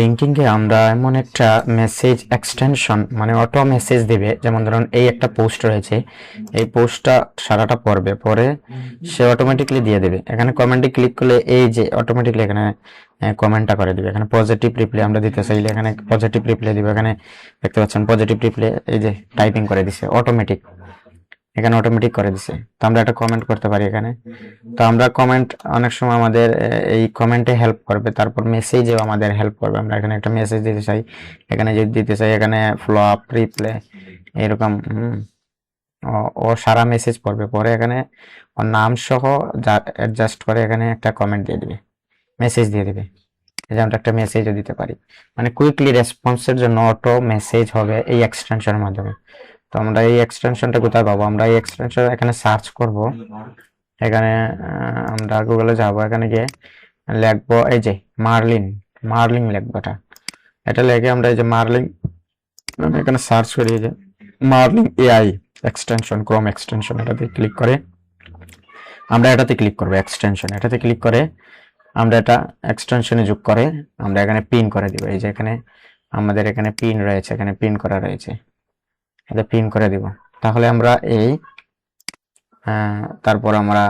লিঙ্কিংয়ে আমরা এমন একটা মেসেজ এক্সটেনশন মানে অটো মেসেজ দিবে। যেমন ধরুন, এই একটা পোস্ট রয়েছে, এই পোস্টটা সারাটা পড়বে, পরে সে অটোমেটিকলি দিয়ে দেবে। এখানে কমেন্টে ক্লিক করলে এই যে অটোমেটিকলি এখানে কমেন্টটা করে দিবে। এখানে পজিটিভ রিপ্লাই আমরা দিতে চাইলে এখানে পজিটিভ রিপ্লাই দিবে। এখানে দেখতে পাচ্ছেন পজিটিভ রিপ্লাই এই যে টাইপিং করে দিছে অটোমেটিক এখানে অটোমেটিক করে দিছে। তো আমরা একটা কমেন্ট করতে পারি এখানে। তো আমরা কমেন্ট অনেক সময় আমাদের এই কমেন্টে হেল্প করবে। তারপর মেসেজেও আমাদের হেল্প করবে। আমরা এখানে একটা মেসেজ দিতে চাই। এখানে যদি দিতে চাই, এখানে ফ্লপ রিপ্লে এরকম ও- সারা মেসেজ পড়বে পরে এখানে ওর নাম সহ অ্যাডজাস্ট করে এখানে একটা কমেন্ট দিয়ে দিবে। মেসেজ দিয়ে দিবে। যে আমরা একটা মেসেজও দিতে পারি। মানে কুইকলি রেসপন্সের জন্য অটো মেসেজ হবে এই এক্সটেনশনের মাধ্যমে। তো আমরা এই এক্সটেনশনটা কোথায় পাবো? আমরা এই এক্সটেনশন এখানে সার্চ করব। এখানে আমরা গুগলে যাব। এখানে গিয়ে লিখব এই যে মার্লিন মার্লিং লিখব এটা। এটা লিখে আমরা এই যে মার্লিং এখানে সার্চ করি এই যে মার্লিং এআই এক্সটেনশন ক্রোম এক্সটেনশন এটাতে ক্লিক করে। আমরা এটাতে ক্লিক করব এক্সটেনশন এটাতে ক্লিক করে আমরা এটা এক্সটেনশনে যোগ করে আমরা এখানে পিন করে দিব। এই যে এখানে আমাদের এখানে পিন রয়েছে, এখানে পিন করা রয়েছে। এটা পিন করে দিব। তাহলে আমরা এই তারপর আমরা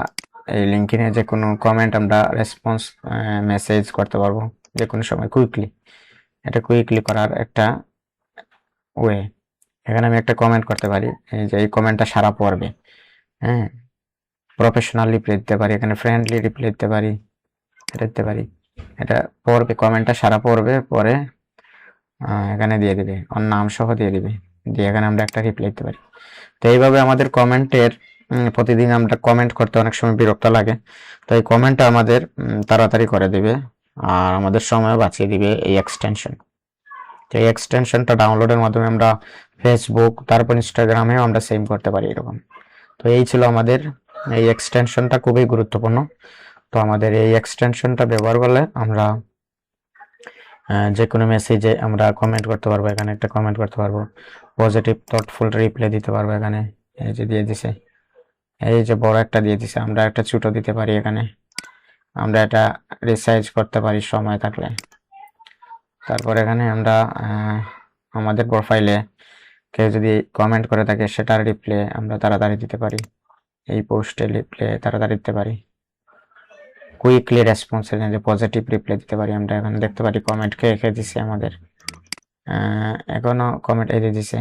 এই লিঙ্কিনে যে কোনো কমেন্ট আমরা রেসপন্স মেসেজ করতে পারব যে কোনো সময় কুইকলি এটা কুইকলি করার একটা ওয়ে এখানে আমি একটা কমেন্ট করতে পারি, এই যে এই কমেন্টটা সারা পড়বে। হ্যাঁ প্রফেশনাল রিপ্লাই দিতে পারি, এখানে ফ্রেন্ডলি রিপ্লাই দিতে পারি, এটা দিতে পারি। এটা পড়বে কমেন্টটা সারা পড়বে, পরে এখানে দিয়ে দিবে, ওর নাম সহ দিয়ে দিবে। দিয়ে এখানে আমরা একটা রিপ্লাই দিতে পারি। তো এইভাবে আমাদের কমেন্টের প্রতিদিন আমরা কমেন্ট করতে অনেক সময় বিরক্ত লাগে। তো এই কমেন্টটা আমাদের তাড়াতাড়ি করে দিবে আর আমাদের সময় বাঁচিয়ে দিবে এই এক্সটেনশন তো এই এক্সটেনশনটা ডাউনলোডের মাধ্যমে আমরা ফেসবুক তারপর ইনস্টাগ্রামেও আমরা সেভ করতে পারি এরকম। তো এই ছিল আমাদের, এই এক্সটেনশনটা খুবই গুরুত্বপূর্ণ। তো আমাদের এই এক্সটেনশনটা ব্যবহার করলে আমরা যে কোনো মেসেজে আমরা কমেন্ট করতে পারব, এখানে একটা কমেন্ট করতে পারব। পজিটিভ থটফুল রিপ্লাই দিতে পারব এখানে। এই যে দিয়ে দিছে। এই যে বড় একটা দিয়ে দিছে। আমরা একটা ছোট দিতে পারি এখানে। আমরা এটা রিসাইজ করতে পারি সময় থাকলে। তারপর এখানে আমরা আমাদের প্রোফাইলে কেউ যদি কমেন্ট করে থাকে, সেটার রিপ্লে আমরা তাড়াতাড়ি দিতে পারি। এই পোস্টে রিপ্লে তাড়াতাড়ি দিতে পারি। কুইকলি রেসপন্স যে পজিটিভ রিপ্লাই দিতে পারি, আমরা এখানে দেখতে পারি কমেন্ট কে কে দিছে আমাদের। এখনও কমেন্ট দিয়ে দিছে।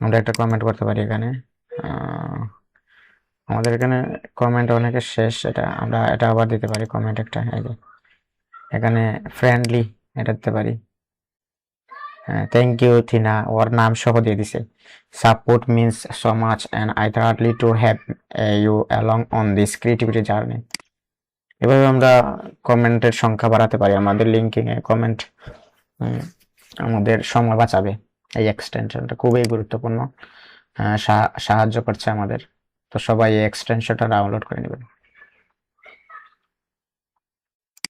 আমরা একটা কমেন্ট করতে পারি এখানে। আমাদের এখানে কমেন্ট অনেকের শেষ, এটা আমরা, এটা আবার দিতে পারি কমেন্ট একটা, এই যে। এখানে ফ্রেন্ডলি এটা দিতে পারি। থ্যাংক ইউ থিনা, ওর নাম সহ দিয়ে দিছে। Support means so much and I thirdly to have you along on this creativity journey এভাবে আমরা কমেন্টের সংখ্যা বাড়াতে পারি। আমাদের লিঙ্কিং এ কমেন্ট আমাদের সময় বাঁচাবে এই এক্সটেনশনটা খুবই গুরুত্বপূর্ণ সাহায্য করছে আমাদের। তো সবাই এই এক্সটেনশনটা ডাউনলোড করে নেবেন।